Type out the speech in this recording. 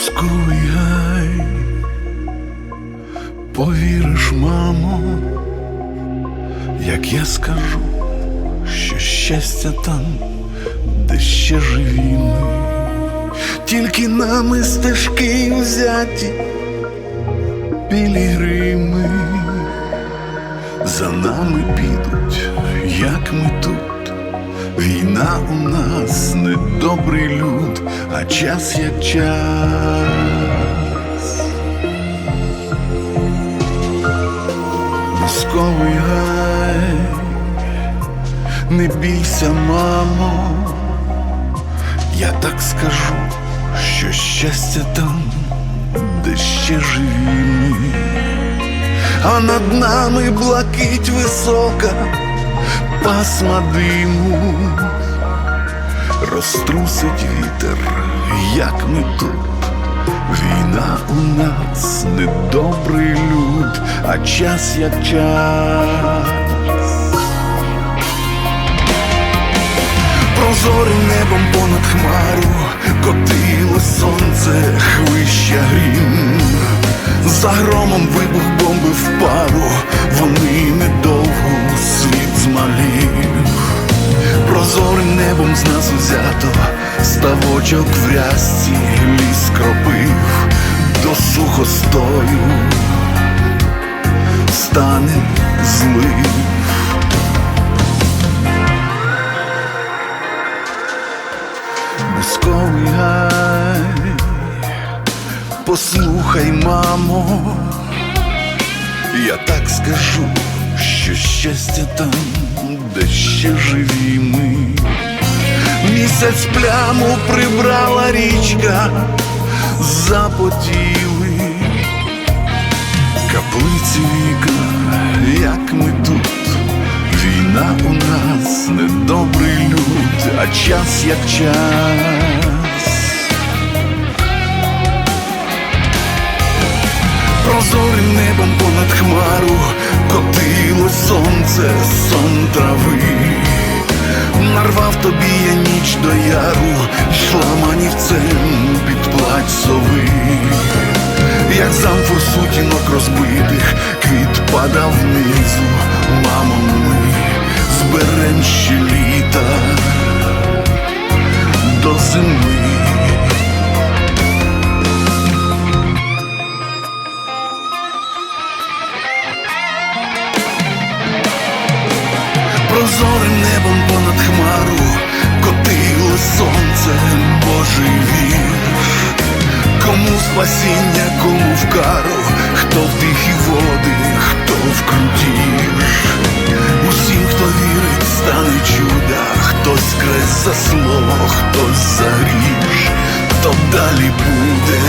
Бусковий повіриш, мамо, як я скажу, що щастя там, де ще живі ми, тільки нами стежки взяті, пілігрими, за нами підуть, як ми тут. Війна у нас недобрий люд, а час як час. Бусковий гай, не бійся, мамо, я так скажу, що щастя там, де ще живі ми, а над нами блакить висока пасма диму, розтрусить вітер, як ми тут. Війна у нас недобрий люд, а час як час. Прозорим небом понад хмару котило сонце, хвища грім. За громом вибух бомби в пару, Небом з нас взято, ставочок в рязці ліс кропив до сухостою, стане злив. Бусковий гай, послухай, мамо, я так скажу, що щастя там, де ще живі ми. Місяць пляму прибрала річка, запотіли каплиці віка, як ми тут. Війна у нас недобрий люд, а час як час. Прозорим небом понад хмару котило сонце, сон трави. Нарвав тобі я ніч до яру, йшла манівцем під плать сови. Як замфор сутінок розбитих, квіт падав внизу, мамо, ми зберем Прозорим небом понад хмару котило сонце, Божий вірш. Кому спасіння, кому в кару, хто в тихі води, хто в крутіж. Усім, хто вірить, стане чуда, хтось крест за слово, хтось за гріш, то далі буде